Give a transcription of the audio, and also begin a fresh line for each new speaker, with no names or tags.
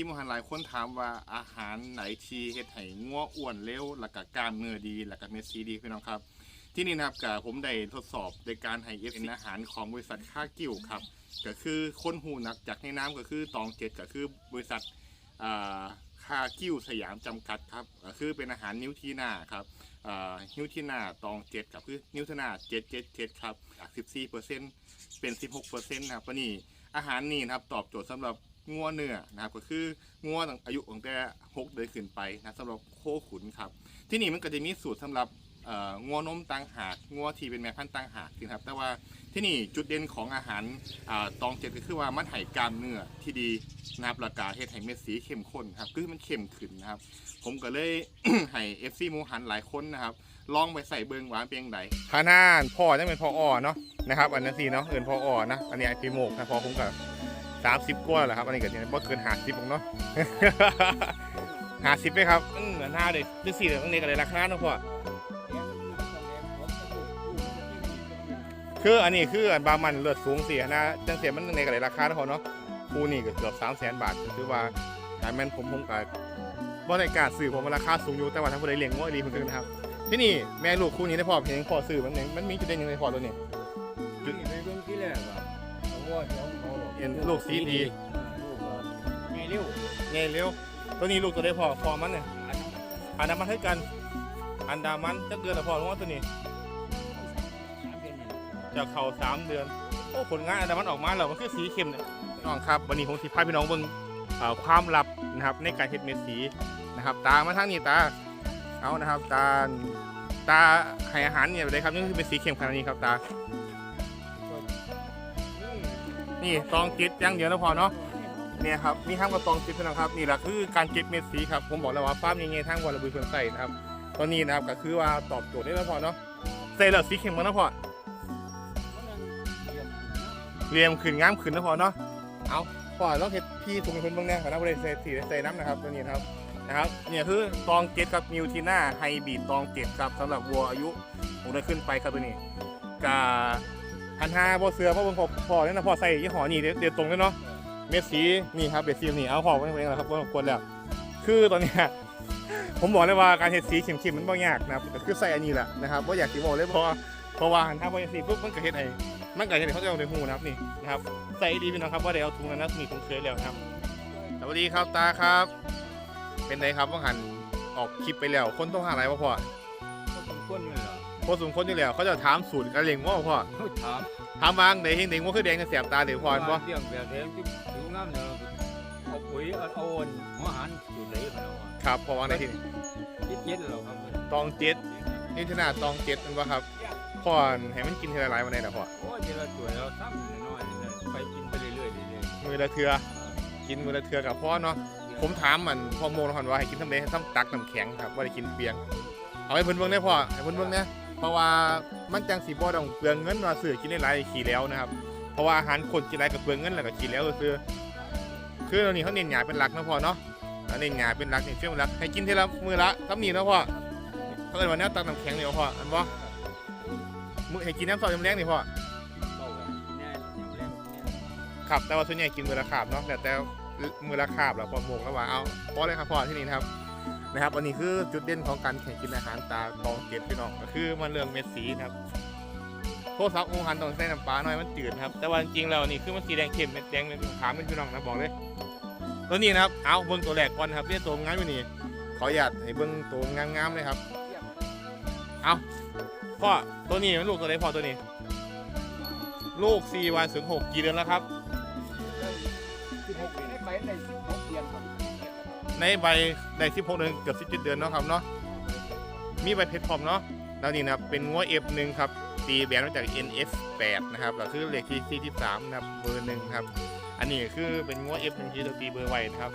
ายคนถามว่าอาหารไหนที่เฮ็ดให้งัวอ้วนเร็วแล้วก็กล้ามเนื้อดีแล้วก็เม็ดสีดีพี่น้องครับ ที่นี่นะครับกับผมได้ทดสอบในการให้เอฟอาหารของบริษัทค่ากิ้วครับก็คือคนหูหนักจากในน้ำก็คือตองเจ็ดก็คือบริษัทอ่าค่ากิ้วสยามจำกัดครับก็คือเป็นอาหารนิ้วที่หน้าครับอ่านิ้วที่หน้าตองเจ็ดกับคือนิ้วที่หน้าเจ็ดเจ็ดเจ็ดครับจากสิบสี่เปอร์เซ็นต์เป็นสิบหกเปอร์เซ็นต์นะครับวันนี้อาหารนี่นะครับตอบโจทย์สำหรับ งัวเนื้อนะครับก็คืองัวตั้งอายุตั้งแต่หกเดือนขึ้นไปนะสำหรับโคขุนครับที่นี่มันก็จะมีสูตรสำหรับงัวนมต่างหากงัวที่เป็นแม่พันธุ์ต่างหากนะครับ แต่ว่าที่นี่จุดเด่นของอาหารอตองเจ็ดก็คือว่ามันให้กล้ามเนื้อที่ดีนะครับราคาเฮ็ดให้เม็ดสีเข้มข้นครับคือมันเข้มขึ้นนะครับ ผมก็เลยให้ FC หมูหันหลายคนนะครับลองไปใส่เบิงหวานเพียงใดขานานพ่อจะเป็นพ่ออ้อเนาะนะครับ อันนั้นสิเนาะเอินพ่ออ้อนะอันนี้ไอพีโมกนะพอผมกับ สามสิบกว่าแหละครับอันนี้ก็ยังบ่เกินห้าสิบเนาะ ห้าสิบไหมครับอืมหน้าเด็กดูสิเดี๋ยวต้องเด็กอะไรราคาเนาะพ่อคืออันนี้คืออันบามันเลือดสูงเสียนะจังเสียมันในกระไรราคาเนาะเนาะคู่นี่ก็เกือบสามแสนบาทก็คือว่าแต่แม่นผมผมกับบ่ได้กล้าซื้อผมว่าราคาสูงอยู่แต่ว่าถ้าผู้ใดเลี้ยงง้อดีเหมือนกันนะครับที่นี่แม่ลูกคู่นี้ได้พอเพียงพอซื้อมันเองมันมีจุดเด่นยังไงพอตัวนี้
จุดไปเบิ่องที่แรกว่าเขาว่า เขาเขา
เห็นลูกสีดี
ลูกว่าไงเร็ว
ไงเร็วตัวนี้ลูกตัวได้พอพอมันเนี่ย
อันนั้น
อันดามันให้กัน อันดามันจะเกินหรือพอรู้ว่าตัวนี้
สามเดือนนี่
จะเข้าสามเดือนโอ้ผลงานอันดามันออกมาแล้วมันคือสีเข้มเนี่ยพี่น้องครับวันนี้ผมสิพาพี่น้องเบิ่งเอ่อความลับนะครับในการเฮ็ดเม็ดสีนะครับ ตามาทางนี้ตาเอานะครับ ตาตาให้อาหารเนี่ยไปเลยครับนี่คือเป็นสีเข้มขนาดนี้ครับตา นี่ตองจิตอย่างเดียวนะพอเนาะเนี่ยครับมีห้างกระตองจิตน้องครับนี่แหละคือการเก็บเม็ดสีครับผมบอกแล้วว่าฟามยังไงทางวันระบุเพื่อนใส่นะครับตอนนี้นะครับก็คือว่าตอบโจทย์ได้แล้วพอเนาะใส่แล้วสีเข้มมานะพอเรียมขึ้นงามขึ้นนะพอเนาะเอาพอต้องเห็ดพี่ถุงเป็นคนบ้างแน่ครับนะบริเวณสีใส่น้ำนะครับตัวนี้ครับนะครับเนี่ยคือตองเจ็ดกับนิวทีน่าไฮบีดตองเจ็ดครับสำหรับวัวอายุผมได้ขึ้นไปครับตัวนี้กา พันห้าพอเสือพอเบิ่งพอพอเนี่ยนะพอใส่ยี่ห้อนี่เดี๋ยวเดี๋ยวตรงเลยเนาะเม็ดสีนี่ครับเบ็ดสีนี่เอาพอไว้เองแล้วครับว่าควรแล้ว คือตอนเนี้ยผมบอกเลยว่าการเห็ดสีเข็มๆมันบ่ยากนะครับคือใส่อันนี้แหละนะครับว่าอยากสีบอกเลยเพราะว่าเพราะว่าถ้าพอสีปุ๊บมันก็เห็ดไอ้มันก็จะเห็นเขาจะเอาในหูนะครับนี่นะครับใส่ดีพี่น้องครับว่าเดี๋ยวเอาถุงนั้นนะมีถุงเคยแล้วครับสวัสดีครับตาครับ เป็นไงครับว่าหันออกคลิปไปแล้ว คนต้องหาอะไรวะพ่อ
ก็สมควรอยู่แล้ว
คตรสมคนอยู่แล้วเขาจะถามสูตรการเลี้ยงว่าพ่อ
เขาถาม
ถามวางไหนเห็นเด็กว่าคือแดงกับแสบตาเดี๋ยวพ่อเห็นบ่
ว่าเรื่องแบบเดิมที่ผิวงามเนี่ยเอาปุ๋ยเอาเอาอ่อนหัวหันสูตรไหนมาแล้วอะ
ครับพอวางไหนที่
คิดเย็นแล้วครับ
ตองเจ็ดนี่ขนาดตองเจ็ดมันว่าครับพ่อให้มันกินทีละหลายวันไหนนะพ่อ
โอ้ยเดี๋ยวเราตัวเราทำน้อยๆเนี่ยไปกินไปเรื่อยๆเรื่อย
มือละเทือกินมือละเทือกับพ่อเนาะ
ๆ
ผมถามมันพ่อโมงแล้วว่าให้กินทำไมให้ทำตักน้ำแข็งครับว่าได้กินเปียงเอาให้เพิ่นเบิ่งได้พ่อให้เพิ่นเบิ่งนะ เพราะว่ามันจังสีบ่ต้องเปลืองเงินว่าซื้อกินได้หลายขี่แล้วนะครับเพราะว่าอาหารคนกินหลายกับเปลืองเงินแล้วก็ขี่แล้วก็คือ คือตอนนี้เขาเน้นหยาเป็นหลักนะพ่อเนาะเน้นหยาเป็นหลักเน้นเชื่อมหลักให้กินทีละมือละทำนี่นะพ่อเขาเอินว่าแนวตักน้ำแข็งนี่บ่พ่ออันบ่มือให้กินน้ำซอสน้ำแรงนี่พ่อ
เข้ากันแน่อย่างแรกเนี่ย
ครับแต่ว่าส่วนใหญ่กินมือละคาบเนาะแต่แต่มือละคาบแล้วพอโมงแล้วว่าเอาพอเลยครับพ่อที่นี่นะครับ นะครับอันนี้คือจุดเด่นของการแข่งกินอาหารตาตองเก็บพี่น้องก็คือมันเรื่องเม็ดสีนะครับโทษครับองหันต้องใส่น้ำปลาหน่อยมันจืดนะครับ แต่ว่าจริงๆแล้วนี่คือมันสีแดงเข้มเม็ดแดงเป็นขาวเป็นพี่น้องนะบอกเลยตัวนี้นะครับเอาเบิ้งตัวแรกก่อนครับเนี่ยตัวงามอยู่นี่ขออนุญาตให้เบิ้งตัวงามๆเลยครับเอาพ่อตัวนี้มันลูกตัวไหนพ่อตัวนี้ ลูก4วันถึง6กี่เดือนแล้วครับ
สิบหกปี ไหมในสิบหกเดือนก็
ในใบใน16เดือนเกือบ17เดือนเนาะครับเนาะมีใบเพชรพร้อมเนาะแล้วนี่นะครับเป็นงัว F1 ครับตีแบนมาจาก NS8 นะครับก็คือเลขที่43นะครับเบอร์หนึ่งครับอันนี้คือเป็นงัว F1 ที่เราตีเบอร์ไว้นะครับ